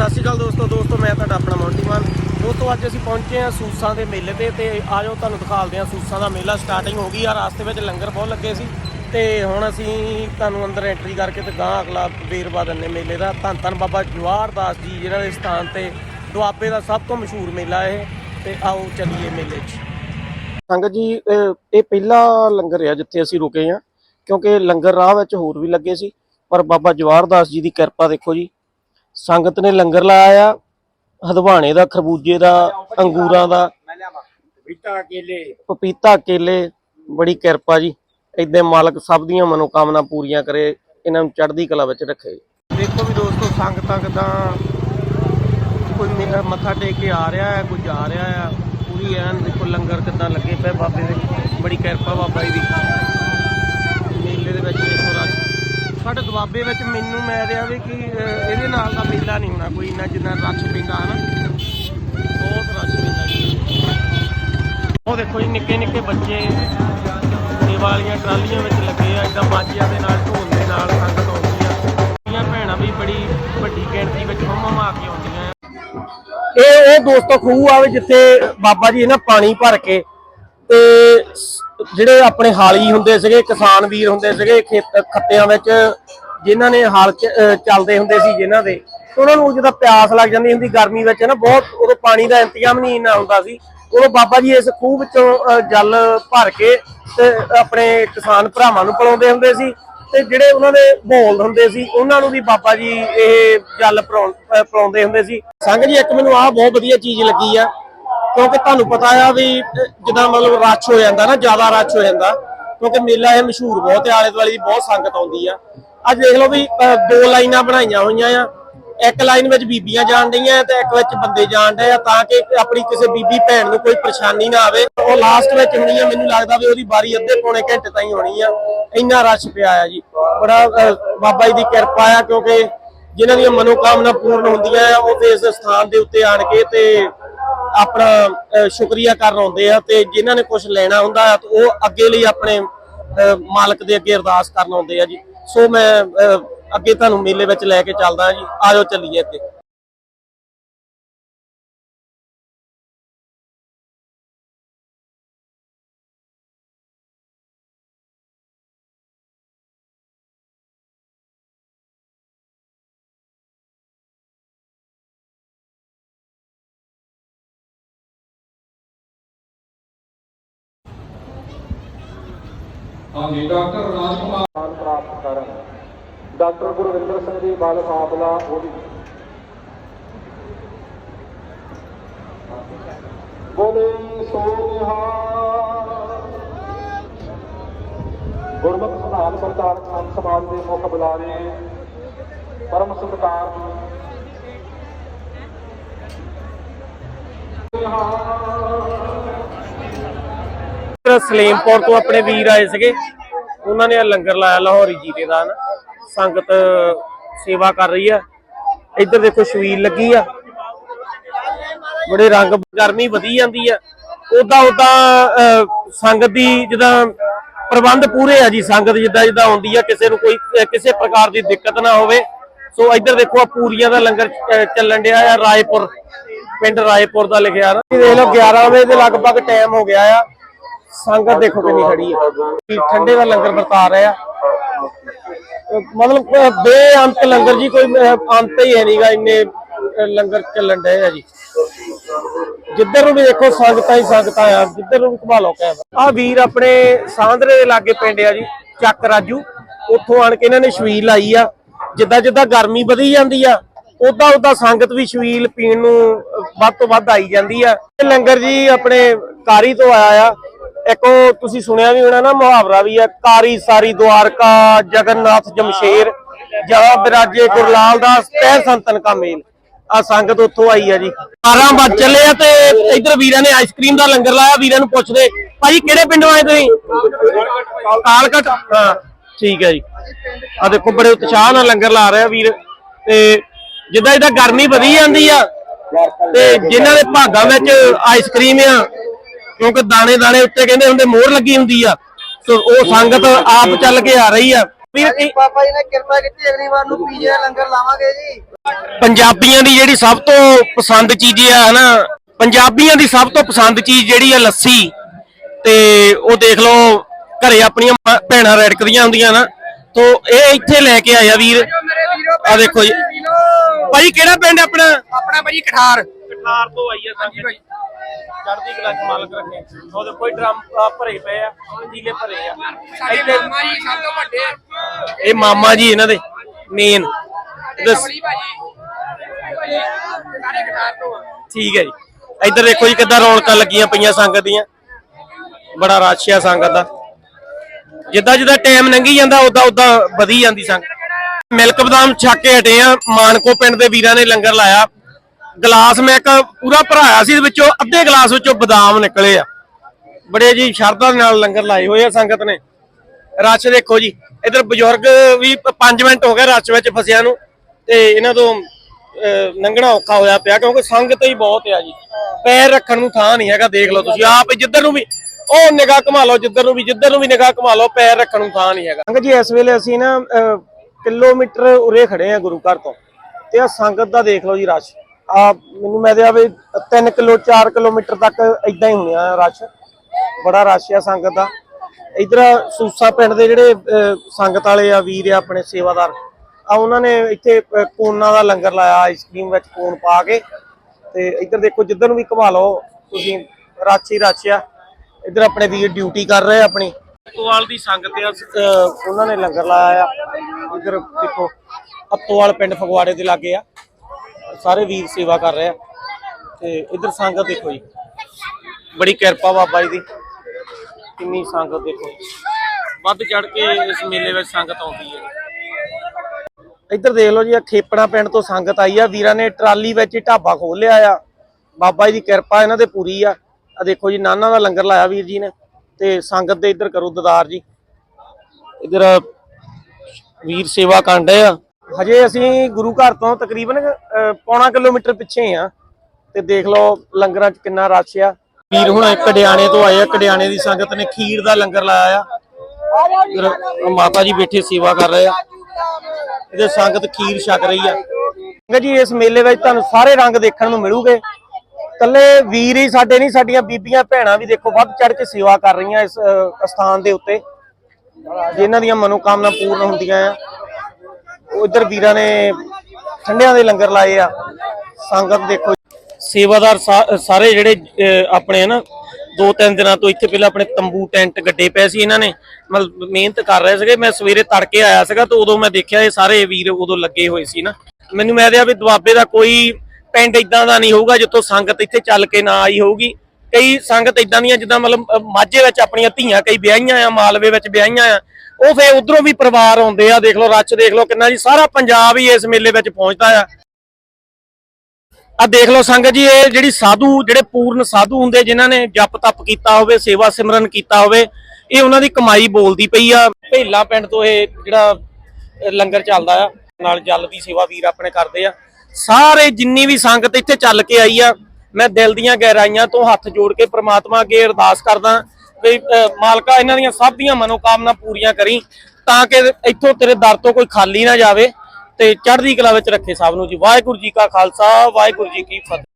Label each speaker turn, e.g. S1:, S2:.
S1: ਸਤਿ ਸ਼੍ਰੀ ਅਕਾਲ ਦੋਸਤੋ ਦੋਸਤੋ, ਮੈਂ ਤੁਹਾਡਾ ਆਪਣਾ ਮੌਂਟੀਮਾਨ ਦੋਸਤੋ, ਅੱਜ ਅਸੀਂ ਪਹੁੰਚੇ ਹਾਂ ਸੂਸਾਂ ਦੇ ਮੇਲੇ ਤੇ ਤੇ ਆਜੋ, ਤੁਹਾਨੂੰ ਦਿਖਾਲਦੇ ਹਾਂ ਸੂਸਾਂ ਦਾ ਮੇਲਾ ਸਟਾਰਟਿੰਗ ਹੋ ਗਈ ਆ। ਰਾਸਤੇ ਵਿੱਚ ਲੰਗਰ ਬਹੁਤ ਲੱਗੇ ਸੀ ਤੇ ਹੁਣ ਅਸੀਂ ਤੁਹਾਨੂੰ ਅੰਦਰ ਐਂਟਰੀ ਕਰਕੇ ਤੇ ਗਾਂ ਅਗਲਾ ਵੇਰਵਾ ਦਿੰਨੇ ਮੇਲੇ ਦਾ। ਧੰਨ ਧੰਨ ਬਾਬਾ ਜਵਾਹਰ ਦਾਸ ਜੀ ਜਿਹਨਾਂ ਦੇ ਸਥਾਨ ਤੇ ਦੁਆਬੇ ਦਾ ਸਭ ਤੋਂ ਮਸ਼ਹੂਰ ਮੇਲਾ ਇਹ ਤੇ ਆਓ ਚੱਲੀਏ ਮੇਲੇ 'ਚ। ਸੰਗਤ ਜੀ ਇਹ ਪਹਿਲਾ ਲੰਗਰ ਆ ਜਿੱਥੇ ਅਸੀਂ ਰੁਕੇ ਆ ਕਿਉਂਕਿ ਲੰਗਰ ਰਾਹ ਵਿੱਚ ਹੋਰ ਵੀ ਲੱਗੇ ਸੀ। ਪਰ ਬਾਬਾ ਜਵਾਹਰਦਾਸ ਜੀ ਦੀ ਕਿਰਪਾ ਦੇਖੋ ਜੀ ਸੰਗਤ ਨੇ ਲੰਗਰ ਲਾਇਆ ਆ ਹਦਵਾਣੇ ਦਾ ਖਰਬੂਜੇ ਦਾ ਅੰਗੂਰਾਂ ਦਾ।
S2: ਪਪੀਤਾ ਕੇਲੇ।
S1: ਪਪੀਤਾ ਕੇਲੇ ਬੜੀ ਕਿਰਪਾ ਜੀ। ਇਦਾਂ ਮਾਲਕ ਸਭ ਦੀਆਂ ਮਨੋਕਾਮਨਾ ਪੂਰੀਆਂ ਕਰੇ ਇਹਨਾਂ ਨੂੰ ਚੜ੍ਹਦੀ ਕਲਾ ਵਿੱਚ ਰੱਖੇ। ਦੇਖੋ ਵੀ ਦੋਸਤੋ ਸੰਗਤਾਂ ਕਿਦਾਂ ਕੋਈ ਮੇ- ਮੱਥਾ ਟੇਕ ਕੇ ਆ ਰਿਹਾ ਹੈ ਕੋਈ ਜਾ ਰਿਹਾ ਆ ਪੂਰੀ ਐਨ ਦੇਖੋ ਲੰਗਰ ਕਿਦਾਂ ਲੱਗੇ ਪਏ ਬਾਬੇ ਦੇ। ਬੜੀ ਕਿਰਪਾ ਬਾਬਾ ਜੀ ਦੀ। ਮੇਲੇ ਦੇ ਵਿੱਚ ਦੇਖੋ ਸਾਡੇ ਦੁਆਬੇ ਵਿੱਚ ਮੈਨੂੰ ਮੈਂ ਰਿਹਾ ਵੀ ਕਿ ਇਹਦੇ ਨਾਲ ਦਾ ਮੇਲਾ ਨਹੀਂ ਹੋਣਾ ਕੋਈ, ਇੰਨਾ ਜਿੰਨਾ ਰਸ਼ ਪੈਂਦਾ ਹਨਾ। ਬਹੁਤ ਰਸ਼ ਪੈਂਦਾ ਜੀ। ਉਹ ਦੇਖੋ ਜੀ, ਨਿੱਕੇ ਨਿੱਕੇ ਬੱਚੇ ਵਾਲੀਆਂ ਟਰਾਲੀਆਂ ਵਿੱਚ ਲੱਗੇ ਆ, ਇਦਾਂ ਬਾਜੀਆਂ ਦੇ ਨਾਲ, ਢੋਲ ਦੇ ਨਾਲ ਸੰਗਤ ਆਉਂਦੀ ਆ। ਮੇਰੀਆਂ ਭੈਣਾਂ ਵੀ ਬੜੀ ਵੱਡੀ ਗਿਣਤੀ ਵਿੱਚ ਹਮਮ ਆ ਕੇ ਆਉਂਦੀਆਂ ਇਹ ਉਹ ਦੋਸਤੋ ਖੂਹ ਆਵੇ ਜਿੱਥੇ ਬਾਬਾ ਜੀ ਨਾ ਪਾਣੀ ਭਰ ਕੇ ਤੇ ਜਿਹੜੇ ਆਪਣੇ ਹਾਲੀ ਹੁੰਦੇ ਸੀਗੇ ਕਿਸਾਨ ਵੀਰ ਹੁੰਦੇ ਸੀਗੇ ਖੇਤ ਖੱਤਿਆਂ ਵਿੱਚ ਜਿਨ੍ਹਾਂ ਨੇ ਹਾਲ ਚੱਲਦੇ ਹੁੰਦੇ ਸੀ ਜਿਨ੍ਹਾਂ ਦੇ ਉਹਨਾਂ ਨੂੰ ਜਦੋਂ ਪਿਆਸ ਲੱਗ ਜਾਂਦੀ ਹੁੰਦੀ ਗਰਮੀ ਵਿੱਚ ਨਾ ਬਹੁਤ ਉਦੋਂ ਪਾਣੀ ਦਾ ਇੰਤਜ਼ਾਮ ਨਹੀਂ ਇੰਨਾ ਹੁੰਦਾ ਸੀ। ਉਦੋਂ ਬਾਬਾ ਜੀ ਇਸ ਖੂਹ ਵਿੱਚੋਂ ਜਲ ਭਰ ਕੇ ਤੇ ਆਪਣੇ ਕਿਸਾਨ ਭਰਾਵਾਂ ਨੂੰ ਪਿਲਾਉਂਦੇ ਹੁੰਦੇ ਸੀ ਤੇ ਜਿਹੜੇ ਉਹਨਾਂ ਦੇ ਬੋਲ ਹੁੰਦੇ ਸੀ ਉਹਨਾਂ ਨੂੰ ਵੀ ਬਾਬਾ ਜੀ ਇਹ ਜਲ ਪਿਲਾਉਣ- ਅਹ, ਪਿਲਾਉਂਦੇ ਹੁੰਦੇ ਸੀ। ਸੰਗ ਜੀ ਇੱਕ ਮੈਨੂੰ ਆਹ ਬਹੁਤ ਵਧੀਆ ਚੀਜ਼ ਲੱਗੀ ਆ ਕਿਉਂਕਿ ਤੁਹਾਨੂੰ ਪਤਾ ਆ ਵੀ ਅਹ, ਜਿੱਦਾਂ ਮਤਲਬ ਰੱਛ ਹੋ ਜਾਂਦਾ ਨਾ ਜ਼ਿਆਦਾ ਰੱਛ ਹੋ ਜਾਂਦਾ ਕਿਉਂਕਿ ਮੇਲਾ ਇਹ ਮਸ਼ਹੂਰ ਬਹੁਤ ਹੈ ਆਲੇ ਦੁਆਲੇ ਦੀ ਬਹੁਤ ਸੰਗਤ ਆਉਂਦੀ ਆ। ਅੱਜ ਦੇਖ ਲਓ ਵੀ ਦੋ ਲਾਈਨਾਂ ਬਣਾਈਆਂ ਹੋਈਆਂ ਆ। ਇੱਕ ਲਾਈਨ ਵਿੱਚ ਬੀਬੀਆਂ ਜਾਣ ਡਈਆਂ ਤੇ ਇੱਕ ਵਿੱਚ ਬੰਦੇ ਜਾਣ ਡਏ ਆ ਤਾਂ ਕਿ ਆਪਣੀ ਕਿਸੇ ਬੀਬੀ ਭੈਣ ਨੂੰ ਕੋਈ ਪਰੇਸ਼ਾਨੀ ਨਾ ਆਵੇ। ਉਹ ਲਾਸਟ ਵਿੱਚ ਹੋਣੀ ਆ ਮੈਨੂੰ ਲੱਗਦਾ ਵੀ ਉਹਦੀ ਵਾਰੀ ਅੱਧੇ ਪੌਣੇ ਘੰਟੇ ਤਾਈਂ ਹੋਣੀ ਆ। ਇੰਨਾ ਰਸ਼ ਪਿਆ ਆ ਜੀ। ਬੜਾ ਬਾਬਾ ਜੀ ਦੀ ਕਿਰਪਾ ਆ ਕਿਉਂਕਿ ਜਿਨ੍ਹਾਂ ਦੀਆਂ ਮਨੋਕਾਮਨਾ ਪੂਰਨ ਹੁੰਦੀਆਂ ਆ ਉਹ ਇਸ ਸਥਾਨ ਦੇ ਉੱਤੇ ਆਣ ਕੇ ਤੇ ਆਪਣਾ ਸ਼ੁਕਰੀਆ ਕਰਨ ਆਉਂਦੇ ਆ ਤੇ ਜਿਨ੍ਹਾਂ ਨੇ ਕੁਝ ਲੈਣਾ ਹੁੰਦਾ ਆ ਤੇ ਉਹ ਅੱਗੇ ਲਈ ਆਪਣੇ ਅਹ, ਮਾਲਕ ਦੇ ਅੱਗੇ ਅਰਦਾਸ ਕਰਨ ਆਉਂਦੇ ਆ ਜੀ। ਸੋ ਮੈਂ ਅੱਗੇ ਤੁਹਾਨੂੰ ਮੇਲੇ ਵਿੱਚ ਲੈ ਕੇ ਚੱਲਦਾ ਜੀ। ਆਜੋ ਚੱਲੀਏ ਅੱਗੇ।
S3: ਹਾਂਜੀ, ਡਾਕਟਰ ਰਾਜਕੁਮਾਰ।
S4: ਸਥਾਨ ਪ੍ਰਾਪਤ ਕਰਨ। ਡਾਕਟਰ ਗੁਰਵਿੰਦਰ ਸਿੰਘ ਜੀ, ਬਲ ਸਾਬਲਾ ਉਹਦੀ ਬੋਲੇ ਸੋ ਨਿਹਾਲ ਗੁਰਮਤਿ ਸਿਧਾਂਤ ਪ੍ਰਚਾਰਕ ਸੰਤ ਸਮਾਜ ਦੇ ਮੁੱਖ ਬੁਲਾਰੇ, ਪਰਮ ਸਤਿਕਾਰ
S1: ਸਲੇਮਪੁਰ ਤੋਂ ਆਪਣੇ ਵੀਰ ਆਏ ਸੀਗੇ। ਉਹਨਾਂ ਨੇ ਲੰਗਰ ਲਾਇਆ ਲਾਹੌਰੀ ਜੀਰੇ ਦਾ ਨਾ ਸੰਗਤ ਸੇਵਾ ਕਰ ਰਹੀ ਆ। ਇੱਧਰ ਦੇਖੋ ਸ਼ਵੀਲ ਲੱਗੀ ਆ। ਬੜੇ ਰੰਗ ਗਰਮੀ ਵਧੀ ਜਾਂਦੀ ਆ। ਉਦਾਂ ਉਦਾਂ ਸੰਗਤ ਦੀ ਜਿੱਦਾਂ ਪ੍ਰਬੰਧ ਪੂਰੇ ਆ ਜੀ। ਸੰਗਤ ਜਿੱਦਾਂ ਜਿੱਦਾਂ ਆਉਂਦੀ ਆ, ਕਿਸੇ ਨੂੰ ਕੋਈ ਕਿਸੇ ਪ੍ਰਕਾਰ ਦੀ ਦਿੱਕਤ ਨਾ ਹੋਵੇ। ਸੋ ਇੱਧਰ ਦੇਖੋ ਆ ਪੂਰੀਆਂ ਦਾ ਲੰਗਰ ਚੱਲਣ ਡਿਆ ਆ। ਰਾਏਪੁਰ, ਪਿੰਡ ਰਾਏਪੁਰ ਦਾ ਲਿਖਿਆ ਨਾ। ਇਹ ਦੇਖ ਲਓ 11 ਵਜੇ ਦੇ ਲਗਭਗ ਟਾਈਮ ਹੋ ਗਿਆ ਆ। ਸੰਗਤ ਦੇਖੋ ਕਿੰਨੀ ਖੜੀ ਹੈ। ਠੰਡੇ ਦਾ ਲੰਗਰ ਵਰਤਾ ਰਹੇ ਆ। ਮਤਲਬ ਬੇਅੰਤ ਲੰਗਰ ਜੀ ਕੋਈ ਅੰਤ ਹੀ ਹੈ ਨਹੀਂਗਾ ਇੰਨੇ ਲੰਗਰ ਚੱਲਣ ਡਏ ਆ ਜੀ। ਜਿੱਧਰ ਨੂੰ ਵੀ ਦੇਖੋ ਸੰਗਤਾਂ ਹੀ ਸੰਗਤਾਂ ਆ। ਜਿੱਧਰ ਨੂੰ ਘੁਮਾ ਲਓ ਆ ਵੀਰ ਆਪਣੇ ਸਾਂਦਰੇ ਦੇ ਲਾਗੇ ਪਿੰਡ ਆ ਜੀ ਚੱਕ ਰਾਜੂ। ਉੱਥੋਂ ਆਣ ਕੇ ਇਹਨਾਂ ਨੇ ਛਵੀਲ ਲਾਈ ਆ। ਜਿੱਦਾਂ ਜਿੱਦਾਂ ਗਰਮੀ ਵਧੀ ਜਾਂਦੀ ਆ ਉਦਾਂ ਉਦਾਂ ਸੰਗਤ ਵੀ ਛਵੀਲ ਪੀਣ ਨੂੰ ਵੱਧ ਤੋਂ ਵੱਧ ਆਈ ਜਾਂਦੀ ਆ। ਇਹ ਲੰਗਰ ਜੀ ਆਪਣੇ ਕਾਰੀ ਤੋਂ ਆਇਆ ਆ। ਇੱਕ ਉਹ ਤੁਸੀਂ ਸੁਣਿਆ ਵੀ ਹੋਣਾ ਨਾ, ਮੁਹਾਵਰਾ ਵੀ ਆ, ਕਾਰੀ ਸਾਰੀ ਦਵਾਰਕਾ ਜਗਨਨਾਥ ਜਮਸ਼ੇਰ ਜਹਾਂ ਬਿਰਾਜੇ ਗੁਰਲਾਲ ਦਾਸ ਤੈ ਸੰਤਨ ਕਾ ਮੇਲ ਆ ਸੰਗਤ ਉੱਥੋਂ ਆਈ ਆ ਜੀ। 12 ਵੱਜ ਚੱਲੇ ਆ ਤੇ ਇੱਧਰ ਵੀਰਾਂ ਨੇ ਆਈਸਕ੍ਰੀਮ ਦਾ ਲੰਗਰ ਲਾਇਆ, ਵੀਰਾਂ ਨੂੰ ਪੁੱਛਦੇ ਭਾਈ ਕਿਹੜੇ ਪਿੰਡੋਂ ਆਏ ਤੁਸੀਂ? ਕਾਲਕਟ। ਹਾਂ, ਠੀਕ ਹੈ ਜੀ। ਆ ਦੇਖੋ, ਬੜੇ ਉਤਸ਼ਾਹ ਨਾਲ ਲੰਗਰ ਲਾ ਰਿਹਾ ਵੀਰ। ਤੇ ਜਿੱਦਾਂ ਜਿੱਦਾਂ ਗਰਮੀ ਵਧੀ ਜਾਂਦੀ ਆ, ਤੇ ਜਿਨ੍ਹਾਂ ਦੇ ਭਾਗਾਂ ਵਿੱਚ ਆਈਸਕ੍ਰੀਮ ਆ ਕਿਉਂਕਿ ਦਾਣੇ ਦਾਣੇ ਉੱਤੇ ਕਹਿੰਦੇ ਹੁੰਦੇ ਮੋਹਰ ਲੱਗੀ ਹੁੰਦੀ ਆ। ਸੋ ਉਹ ਸੰਗਤ ਆਪ ਚੱਲ ਕੇ ਆ ਰਹੀ ਆ। ਵੀਰ ਕੀ
S5: ਬਾਬਾ ਜੀ ਨੇ ਕਿਰਪਾ ਕੀਤੀ ਅਗਲੀ ਵਾਰ ਨੂੰ ਪੀਜੇ ਦਾ ਲੰਗਰ ਲਾਵਾਂਗੇ ਜੀ।
S1: ਪੰਜਾਬੀਆਂ ਦੀ ਜਿਹੜੀ ਸਭ ਤੋਂ ਪਸੰਦ ਚੀਜ਼ ਆ ਹਨਾ? ਪੰਜਾਬੀਆਂ ਦੀ ਸਭ ਤੋਂ ਪਸੰਦ ਚੀਜ਼ ਜਿਹੜੀ ਆ ਲੱਸੀ। ਤੇ ਉਹ ਦੇਖ ਲਓ ਘਰੇ ਆਪਣੀਆਂ ਭੈਣਾਂ ਰੜਕਦੀਆਂ ਹੁੰਦੀਆਂ ਨਾ। ਤੋ ਇਹ ਇੱਥੇ ਲੈ ਕੇ ਆਇਆ ਵੀਰ। ਆ ਦੇਖੋ ਜੀ। ਭਾਈ ਕਿਹੜਾ ਪਿੰਡ ਆਪਣਾ?
S2: ਆਪਣਾ ਭਾਜੀ ਕਠਾਰ।
S1: ਕਠਾਰ ਤੋਂ ਆਈ ਆ ਸਾਡੀ ਭਾਈ ਚੜ੍ਹਦੀ ਕਲਾ ਚ ਮਾਲਕ ਰੱਖੇ। ਉਹਦੇ ਕੋਈ ਡਰਮ ਭਰੇ ਪਏ ਆ ਨੀਲੇ ਭਰੇ ਆ। ਇੱਥੇ
S2: ਮਾਮਾ ਜੀ ਸਭ ਤੋਂ ਵੱਡੇ
S1: ਇਹ ਮਾਮਾ ਜੀ ਇਹਨਾਂ ਦੇ ਮੇਨ ਠੀਕ ਹੈ ਜੀ। ਇੱਧਰ ਦੇਖੋ ਜੀ ਕਿੱਦਾਂ ਰੌਣਕਾਂ ਲੱਗੀਆਂ ਪਈਆਂ ਸੰਗਤ ਦੀਆਂ। ਬੜਾ ਰਸ਼ ਆ ਸੰਗਤ ਦਾ। ਜਿੱਦਾਂ ਜਿੱਦਾਂ ਟਾਈਮ ਲੰਘੀ ਜਾਂਦਾ ਉਦਾਂ ਉਦਾਂ ਵਧੀ ਜਾਂਦੀ ਸੰਗਤ। ਮਿਲਕ ਬਦਾਮ ਛੱਕ ਕੇ ਹਟੇ ਆ। ਮਾਨਕੋ ਪਿੰਡ ਦੇ ਵੀਰਾਂ ਨੇ ਲੰਗਰ ਲਾਇਆ। ਗਲਾਸ ਮੈਂ ਇੱਕ ਪੂਰਾ ਭਰਾਇਆ ਸੀ ਵਿੱਚੋਂ ਅੱਧੇ ਗਲਾਸ ਵਿੱਚੋਂ ਬਦਾਮ ਨਿਕਲੇ ਆ। ਬੜੇ ਜੀ ਸ਼ਰਧਾ ਦੇ ਨਾਲ ਲੰਗਰ ਲਾਏ ਹੋਏ ਆ ਸੰਗਤ ਨੇ। ਰਸ਼ ਦੇਖੋ ਜੀ ਇਧਰ ਬਜ਼ੁਰਗ ਵੀ 5 ਮਿੰਟ ਹੋ ਗਏ ਰਸ਼ ਵਿੱਚ ਫਸਿਆ ਨੂੰ ਤੇ ਇਹਨਾਂ ਤੋਂ ਲੰਘਣਾ ਔਖਾ ਹੋਇਆ ਪਿਆ ਕਿਉਂਕਿ ਸੰਗਤ ਹੀ ਬਹੁਤ ਆ ਜੀ। ਪੈਰ ਰੱਖਣ ਨੂੰ ਥਾਂ ਨਹੀਂ ਹੈਗਾ ਦੇਖ ਲਓ ਤੁਸੀਂ ਆਪ ਹੀ ਜਿੱਧਰ ਨੂੰ ਵੀ ਉਹ ਨਿਗਾਹ ਘੁਮਾ ਲਓ ਜਿੱਧਰ ਨੂੰ ਵੀ ਜਿੱਧਰ ਨੂੰ ਵੀ ਨਿਗਾਹ ਘੁਮਾ ਲਓ ਪੈਰ ਰੱਖਣ ਨੂੰ ਥਾਂ ਨਹੀਂ ਹੈਗਾ। ਸੰਗਤ ਜੀ ਇਸ ਵੇਲੇ ਅਸੀਂ ਨਾ ਅਹ, ਕਿਲੋਮੀਟਰ ਉਰੇ ਖੜੇ ਆ ਗੁਰੂ ਘਰ ਤੋਂ ਤੇ ਆ ਸੰਗਤ ਦਾ ਦੇਖ ਲਓ ਜੀ ਰਸ਼। ਆ ਮੈਨੂੰ ਮੈਂ ਤੇ ਆਵੇ 3 ਕਿਲੋ 4 ਕਿਲੋਮੀਟਰ ਤੱਕ ਇਦਾਂ ਹੀ ਹੋਣਿਆ ਰਸ਼। ਬੜਾ ਰਸ਼ ਆ ਸੰਗਤ ਦਾ। ਇਧਰ ਸੂਸਾ ਪਿੰਡ ਦੇ ਜਿਹੜੇ ਸੰਗਤ ਵਾਲੇ ਆ ਵੀਰ ਆ ਆਪਣੇ ਸੇਵਾਦਾਰ ਆ ਉਹਨਾਂ ਨੇ ਇੱਥੇ ਕੋਨਾਂ ਦਾ ਲੰਗਰ ਲਾਇਆ ਆਈਸਕ੍ਰੀਮ ਵਿੱਚ ਕੋਨ ਪਾ ਕੇ। ਤੇ ਇੱਧਰ ਦੇਖੋ ਜਿੱਧਰ ਨੂੰ ਵੀ ਘੁਮਾ ਲਓ ਤੁਸੀਂ ਰਾਚੀ ਰਾਚਿਆ ਇੱਧਰ ਆਪਣੇ ਵੀਰ ਡਿਊਟੀ ਕਰ ਰਹੇ ਆਪਣੀ। ਅਤੋਵਾਲ ਦੀ ਸੰਗਤ ਆ। ਉਹਨਾਂ ਨੇ ਲੰਗਰ ਲਾਇਆ ਆ। ਇੱਧਰ ਦੇਖੋ ਅਤੋਵਾਲ ਪਿੰਡ ਫਗਵਾੜੇ ਦੇ ਲਾਗੇ ਆ। ਸਾਰੇ ਵੀਰ ਸੇਵਾ ਕਰ ਰਹੇ ਆ। ਤੇ ਇੱਧਰ ਸੰਗਤ ਦੇਖੋ ਜੀ। ਬੜੀ ਕਿਰਪਾ ਬਾਬਾ ਜੀ ਦੀ। ਕਿੰਨੀ ਸੰਗਤ ਦੇਖੋ। ਵੱਧ ਚੜ ਕੇ ਇਸ ਮੇਲੇ ਵਿੱਚ ਸੰਗਤ ਆਉਂਦੀ ਹੈ। ਇੱਧਰ ਦੇਖ ਲਓ ਜੀ ਆ ਖੇਪੜਾ ਪਿੰਡ ਤੋਂ ਸੰਗਤ ਆਈ ਆ। ਵੀਰਾਂ ਨੇ ਟਰਾਲੀ ਵਿੱਚ ਹੀ ਢਾਬਾ ਖੋਲ ਲਿਆ ਆ। ਬਾਬਾ ਜੀ ਦੀ ਕਿਰਪਾ ਇਹਨਾਂ ਤੇ ਪੂਰੀ ਆ। ਆ ਦੇਖੋ ਜੀ, ਨਾਨਾ ਦਾ ਲੰਗਰ ਲਾਇਆ ਵੀਰ ਜੀ ਨੇ। ਤੇ ਸੰਗਤ ਦੇ ਇੱਧਰ ਕਰੋ, ਦਦਾਰ ਜੀ। ਇੱਧਰ ਵੀਰ ਸੇਵਾ ਕਾਂਡੇ ਆ। ਹਜੇ ਅਸੀਂ ਗੁਰੂ ਘਰ ਤੋਂ ਤਕਰੀਬਨ ਪੌਣਾ ਕਿਲੋਮੀਟਰ ਪਿੱਛੇ ਆ ਤੇ ਦੇਖ ਲਓ ਲੰਗਰਾਂ 'ਚ ਕਿੰਨਾ ਰਸ਼ ਆ। ਵੀਰ ਹੁਣ ਕੜਿਆਣੇ ਤੋਂ ਆਏ ਆ ਕੜਿਆਣੇ ਦੀ ਸੰਗਤ ਨੇ ਖੀਰ ਦਾ ਲੰਗਰ ਲਾਇਆ ਆ। ਮਾਤਾ ਜੀ ਬੈਠੇ ਸੇਵਾ ਕਰ ਰਹੇ ਆ। ਇਹਦੇ ਸੰਗਤ ਖੀਰ ਛਕ ਰਹੀ ਆ। ਸੰਗਤ ਜੀ ਇਸ ਮੇਲੇ ਵਿੱਚ ਤੁਹਾਨੂੰ ਸਾਰੇ ਰੰਗ ਦੇਖਣ ਨੂੰ ਮਿਲੂਗੇ। ਕੱਲੇ ਵੀਰ ਹੀ ਸਾਡੇ ਨਹੀਂ ਸਾਡੀਆਂ ਬੀਬੀਆਂ ਭੈਣਾਂ ਵੀ ਦੇਖੋ ਵੱਧ ਚੜ ਕੇ ਸੇਵਾ ਕਰ ਰਹੀਆਂ ਇਸ ਸਥਾਨ ਦੇ ਉੱਤੇ। ਜਿਨ੍ਹਾਂ ਦੀਆਂ ਮਨੋਕਾਮਨਾ ਪੂਰਨ ਹੁੰਦੀਆਂ ਆ। ਉਹ ਵੀਰਾਂ ਨੇ ਠੰਡਿਆਂ ਦੇ ਲੰਗਰ ਲਾਏ ਆ। ਸੰਗਤ ਦੇਖੋ। ਸੇਵਾਦਾਰ ਸਾਰੇ ਜਿਹੜੇ ਆਪਣੇ ਨਾ ਦੋ ਤਿੰਨ ਦਿਨਾਂ ਤੋਂ ਇੱਥੇ ਪਹਿਲਾਂ ਆਪਣੇ ਤੰਬੂ, ਟੈਂਟ ਗੱਡੇ ਪਏ ਸੀ ਇਹਨਾਂ ਨੇ। ਮਤਲਬ ਮਿਹਨਤ ਕਰ ਰਹੇ ਸੀਗੇ। ਮੈਂ ਸਵੇਰੇ ਤੜਕੇ ਆਇਆ ਸੀਗਾ ਤੇ ਉਦੋਂ ਮੈਂ ਦੇਖਿਆ ਇਹ ਸਾਰੇ ਵੀਰ ਉਦੋਂ ਲੱਗੇ ਹੋਏ ਸੀ ਨਾ। ਮੈਨੂੰ ਮੈਂ ਦਿਆ ਵੀ ਦੁਆਬੇ ਦਾ ਕੋਈ ਪਿੰਡ ਇਦਾਂ ਦਾ ਨਹੀਂ ਹੋਊਗਾ ਜਿੱਥੋਂ ਸੰਗਤ ਇੱਥੇ ਚੱਲ ਕੇ ਨਾ ਆਈ ਹੋਊਗੀ। ਕਈ ਸੰਗਤ ਇਦਾਂ ਦੀਆਂ ਜਿੱਦਾਂ ਮਤਲਬ ਮਾਝੇ ਵਿੱਚ ਆਪਣੀਆਂ ਧੀਆਂ ਕਈ ਵਿਆਹੀਆਂ ਆ, ਮਾਲਵੇ ਵਿੱਚ ਵਿਆਹੀਆਂ ਆ। ਉਹ ਫੇ ਉਧਰੋਂ ਵੀ ਪਰਿਵਾਰ ਆਉਂਦੇ ਆ, ਦੇਖ ਲਓ ਰੱਚ ਦੇਖ ਲਓ ਕਿੰਨਾ ਜੀ, ਸਾਰਾ ਪੰਜਾਬ ਹੀ ਇਸ ਮੇਲੇ ਵਿੱਚ ਪਹੁੰਚਦਾ ਆ। ਆ ਦੇਖ ਲਓ ਸੰਗਤ ਜੀ, ਇਹ ਜਿਹੜੀ ਸਾਧੂ, ਜਿਹੜੇ ਪੂਰਨ ਸਾਧੂ ਹੁੰਦੇ ਜਿਨ੍ਹਾਂ ਨੇ ਜਪ ਤਪ ਕੀਤਾ ਹੋਵੇ, ਸੇਵਾ ਸਿਮਰਨ ਕੀਤਾ ਹੋਵੇ, ਇਹ ਉਹਨਾਂ ਦੀ ਕਮਾਈ ਬੋਲਦੀ ਪਈ ਆ। ਭੇਲਾ ਪਿੰਡ ਤੋਂ ਇਹ ਜਿਹੜਾ ਲੰਗਰ ਚੱਲਦਾ ਆ, ਨਾਲ ਜਲ ਦੀ ਸੇਵਾ ਵੀਰ ਆਪਣੇ ਕਰਦੇ ਆ। ਸਾਰੇ ਜਿੰਨੀ ਵੀ ਸੰਗਤ ਇੱਥੇ ਚੱਲ ਕੇ ਆਈ ਆ, ਮੈਂ ਦਿਲ ਦੀਆਂ ਗਹਿਰਾਈਆਂ ਤੋਂ ਹੱਥ ਜੋੜ ਕੇ ਪ੍ਰਮਾਤਮਾ ਅੱਗੇ ਅਰਦਾਸ ਕਰਦਾ ਵੀ ਮਾਲਕਾ ਇਹਨਾਂ ਦੀਆਂ ਸਭ ਦੀਆਂ ਮਨੋਕਾਮਨਾ ਪੂਰੀਆਂ ਕਰੀ ਤਾਂ ਕਿ ਇੱਥੋਂ ਤੇਰੇ ਦਰ ਤੋਂ ਕੋਈ ਖਾਲੀ ਨਾ ਜਾਵੇ ਤੇ ਚੜ੍ਹਦੀ ਕਲਾ ਵਿੱਚ ਰੱਖੇ ਸਭ ਨੂੰ ਜੀ। ਵਾਹਿਗੁਰੂ ਜੀ ਕਾ ਖਾਲਸਾ, ਵਾਹਿਗੁਰੂ ਜੀ ਕੀ ਫਤਿਹ।